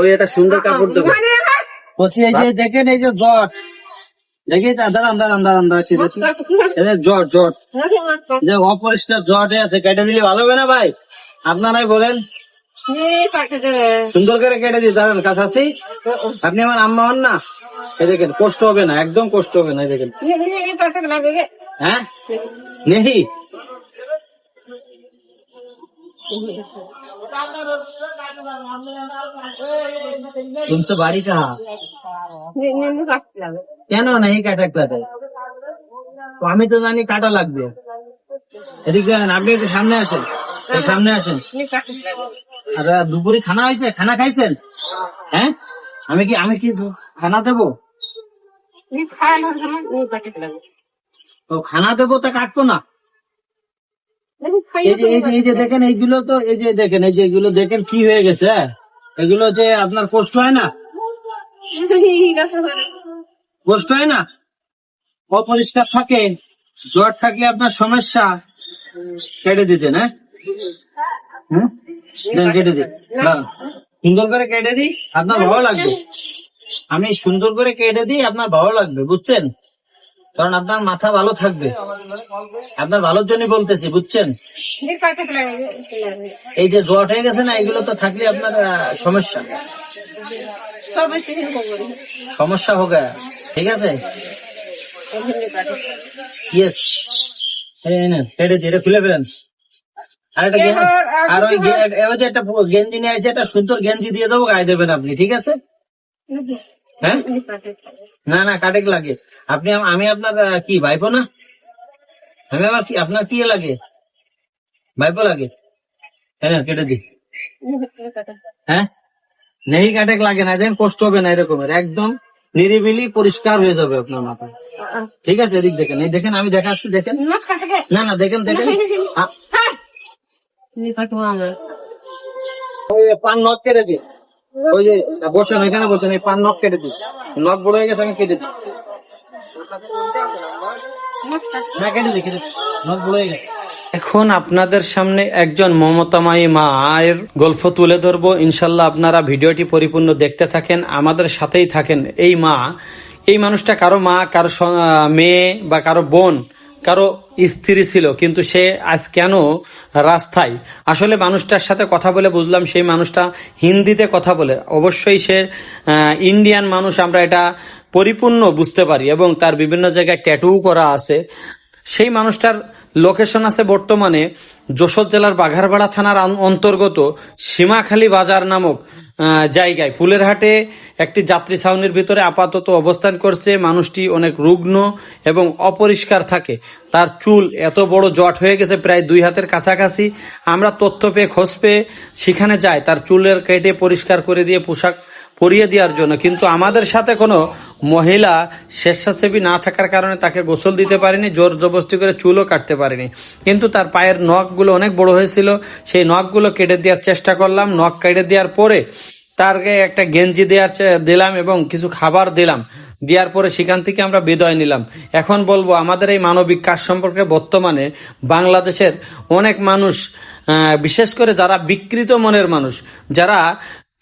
ওই একটা সুন্দর কাপড় দেবো। বলছি এই যে দেখেন এই যে জট দেখি দাঁড়ান দাঁড়ান দাঁড়ান দাঁড়ান ঠিক আছে এই যে জট জট যে অপরিষ্কার জট আছে কেটে দিলে ভালো হবে না ভাই? আপনারাই বলেন। সুন্দর করে কেটে দিই দাঁড়ান কাছাছি আপনি আমার আম্মা হন না? এই দেখেন কষ্ট হবে না একদম কষ্ট হবে না এই দেখেন। হ্যাঁ? নেহি? तुमसे बाड़ी कहा কেন नहीं কাটা কাটে তো আমি তো জানি কাটা লাগবে এদিকে আসেন, আপনি একটু সামনে আসেন এই সামনে আসেন আর দুপুরে খানা হয়েছে খানা খাইছেন হ্যাঁ আমি কি আমি কি খানা দেবো ও খানা দেবো তা কাটবো না এই যে দেখেন এইগুলো তো এই যে দেখেন এই যে এগুলো দেখেন কি হয়ে গেছে হ্যাঁ? এগুলো যে আপনার কষ্ট হয় না? কষ্ট হয় না? অপরিষ্কার থাকে জ্বর থাকলে আপনার সমস্যা কেটে দিতেন হ্যাঁ? কেটে দিন। সুন্দর করে কেটে দিই আপনার ভালো লাগবে। আমি সুন্দর করে কেটে দিই আপনার ভালো লাগবে বুঝছেন? কারণ আপনার মাথা ভালো থাকবে। আপনার ভালোর জন্য বলতেছি, বুঝছেন? এই যে জ্বর হয়ে গেছে না, এগুলো তো থাকলে আপনার সমস্যা। সমস্যা হোক ঠিক আছে? আর ওই একটা গেঞ্জি একটা সুন্দর গেঞ্জি দিয়ে দেবো, গায়ে দেবেন আপনি, ঠিক আছে? হ্যাঁ? না না, কাটেক লাগে। আপনি আমি আপনার কি, ভাইপো না? আমি আমার কি, আপনার কি লাগে? ভাইপো লাগে? হ্যাঁ কেটে দি হ্যাঁ? নেই কাটেক লাগে না দেখেন কষ্ট হবে না এরকমের। একদম নিরিবিলি পরিষ্কার হয়ে যাবে আপনার মাথা। ঠিক আছে, এদিক দেখেন। এই দেখেন, আমি দেখাচ্ছি, দেখেন। না না, দেখেন দেখেন। ওই পান নখ কেটে দিন ওই যে, বসেন ওইখানে বসেন, এই পান নখ কেটে দিন নখ বড় হয়ে গেছে, আমি কেটে দিই। এখন আপনাদের সামনে একজন মমতামায়ী মায়ের গল্প তুলে ধরবো। ইনশাল্লাহ আপনারা ভিডিওটি পরিপূর্ণ দেখতে থাকেন, আমাদের সাথেই থাকেন। এই মা, এই মানুষটা কারও মা, কারও মেয়ে বা কারও বোন কারও স্ত্রী ছিল, কিন্তু সে আজ কেন রাস্তায়? আসলে মানুষটার সাথে কথা বলে বুঝলাম সেই মানুষটা হিন্দিতে কথা বলে। অবশ্যই সে ইন্ডিয়ান মানুষ, আমরা এটা পরিপূর্ণ বুঝতে পারি এবং তার বিভিন্ন জায়গায় ট্যাটু করা আছে। সেই মানুষটার লোকেশন আছে বর্তমানে যশোর জেলার বাঘারপাড়া থানার অন্তর্গত সীমাখালী বাজার নামক আহ, ফুলের হাটে একটি যাত্রী ছাউনির ভিতরে আপাতত অবস্থান করছে। মানুষটি অনেক রুগ্ন এবং অপরিষ্কার থাকে। তার চুল এত বড় জট হয়ে গেছে প্রায় দুই হাতের কাছাকাছি। আমরা তথ্য পেয়ে খোঁজ পেয়ে সেখানে যাই। তার চুলের কেটে পরিষ্কার করে দিয়ে পোশাক পরিয়ে দেওয়ার জন্য। কিন্তু আমাদের সাথে কোনো মহিলা স্বেচ্ছাসেবী না থাকার কারণে তাকে গোসল দিতে পারেনি, জোর জবরদস্তি করে চুলও কাটতে পারেনি। কিন্তু তার পায়ের নখগুলো অনেক বড় হয়েছিল, সেই নখগুলো কেটে দেওয়ার চেষ্টা করলাম। নখ কেটে দেওয়ার পরে তার গায়ে একটা গেঞ্জি দেওয়ার দিলাম এবং কিছু খাবার দিলাম। দেওয়ার পরে সেখান থেকে আমরা বিদায় নিলাম। এখন বলব, আমাদের এই মানবিক কাজ সম্পর্কে বর্তমানে বাংলাদেশের অনেক মানুষ বিশেষ করে যারা বিকৃত মনের মানুষ, যারা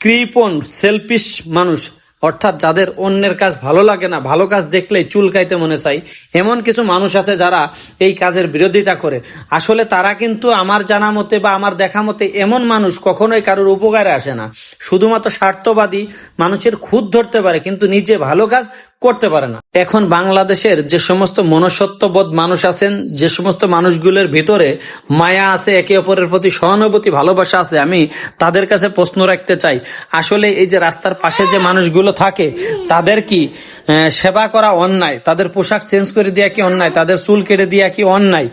কৃপণ সেলফিশ মানুষ, অর্থাৎ যাদের অন্যের কাজ ভালো লাগে না, ভালো কাজ দেখলেই চুলকাইতে মনে চাই এমন কিছু মানুষ আছে যারা এই কাজের বিরোধিতা করে। আসলে তারা কিন্তু আমার জানা মতে বা আমার দেখা মতে এমন মানুষ কখনোই কারোর উপকারে আসে না। শুধুমাত্র স্বার্থবাদী মানুষের খুদ ধরতে পারে, কিন্তু নিজে ভালো কাজ করতে পারে না। এখন বাংলাদেশের যে সমস্ত মনসত্ববোধ মানুষ আছেন যে সমস্ত মানুষগুলোর ভিতরে মায়া আছে একে অপরের প্রতি সহানুভূতি ভালোবাসা আছে আমি তাদের কাছে প্রশ্ন রাখতে চাই। আসলে এই যে রাস্তার পাশে যে মানুষগুলো থাকে তাদের কি আহ, সেবা করা অন্যায়? তাদের পোশাক চেঞ্জ করে দেওয়া কি অন্যায়? তাদের চুল কেটে দেওয়া কি অন্যায়?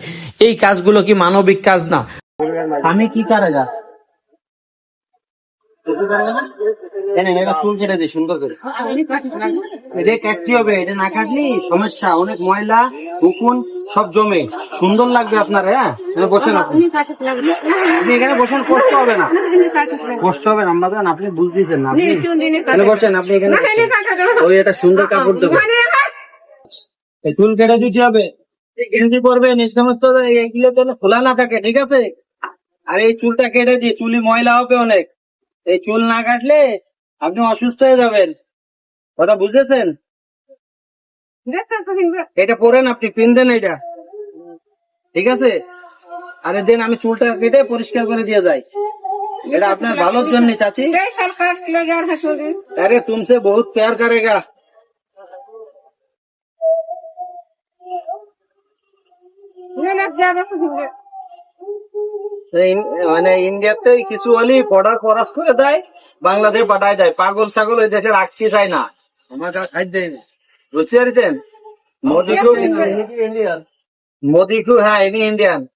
এই কাজগুলো কি মানবিক কাজ না? আমি কি করেগা চুল হ্যাঁ? আপনি। বুঝতেছেন না। বসেন, আপনি এখানে ওই একটা সুন্দর কাপড় চুল কেটে দিতে হবে। গেঞ্জি এই সমস্ত খোলা না থাকে, ঠিক আছে? আর এই চুলটা কেটে দিয়ে চুলি ময়লা হবে অনেক। এই চুল না কাটলে আপনি অসুস্থ হয়ে যাবেন। কথা বুঝেছেন? এটা পরেন আপনি পিনদেন এটা। ঠিক আছে? আরে দেন আমি চুলটা কেটে পরিষ্কার করে দিয়ে যাই। এটা আপনার ভালোর জন্য চাচি। আরে তুমসে বহুত প্যার করেগা মানে ইন্ডিয়াতে কিছু হলেই বর্ডার খরচ করে দেয়। বাংলাদেশ পাঠায় দেয়। পাগল ছাগল ওই দেশে রাখতে চায় না। বুঝতে পারছেন? মোদিকেও ইন্ডিয়ান। মোদিকেও হ্যাঁ ইনি ইন্ডিয়ান।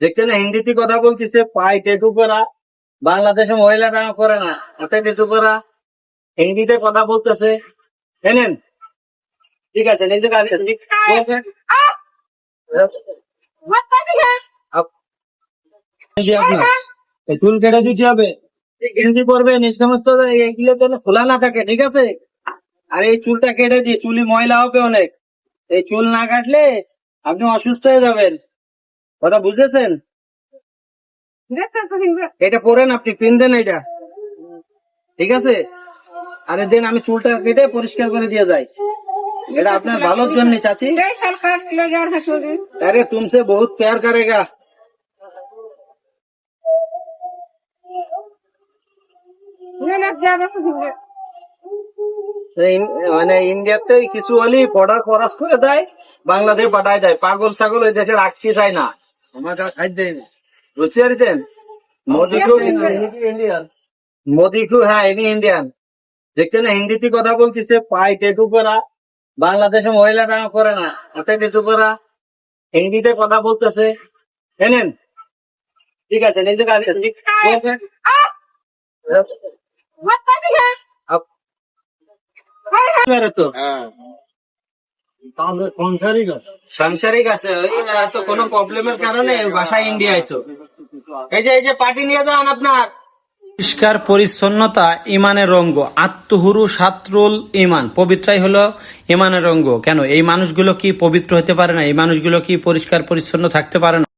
দেখছেন হিন্দিতে কথা বলতেছে পাই টেটু করা বাংলাদেশে মহিলারা করে না হাতে টেটু করা হিন্দিতে কথা বলতেছে। এনেন? ঠিক আছে নিজে কাজ ঠিক আছে। আপ- এই যে আপনার এই চুল কেটে দিতে হবে। গেঞ্জি পরবেন এই সমস্ত এগুলো যেন খোলা না থাকে ঠিক আছে আর এই চুলটা কেটে দিয়ে চুলি ময়লা হবে অনেক এই চুল না কাটলে আপনি অসুস্থ হয়ে যাবেন কথা বুঝেছেন এটা পরেন আপনি পিন দেন এটা ঠিক আছে আরে দেন আমি চুলটা কেটে পরিষ্কার করে দিয়ে যাই এটা আপনার ভালোর জন্য চাচি अरे तुमसे बहुत प्यार करेगा মানে ইন্ডিয়াতে কিছু হলেই বর্ডার ক্রস করে দেয় বাংলাদেশ পাঠায় দেয়। পাগল ছাগল ওই দেশে রাখতে চায় না। আমাকে খাদ্য বুঝতে পারছেন? মোদিকেও ইন্ডিয়ান। মোদিকেও হ্যাঁ ইনি ইন্ডিয়ান। দেখছেন হিন্দিতে কথা বলতেছে পাই টেটু করা বাংলাদেশে মহিলারা করে না হাতে টেটু করা হিন্দিতে কথা বলতেছে। এনেন? ঠিক আছে নিজে কাজ তো সাংসারিক আছে ওই তো কোনো প্রবলেমের কারণে বাসায় ইন্ডিয়ায় তো এই যে এই যে পার্টি নিয়ে যান আপনার। পরিষ্কার পরিচ্ছন্নতা ইমানের অঙ্গ আত্মহুরু সাতরুল ইমান। পবিত্রাই হলো ইমানের অঙ্গ কেন? এই মানুষগুলো কি পবিত্র হতে পারে না? এই মানুষগুলো কি পরিষ্কার পরিচ্ছন্ন থাকতে পারে না?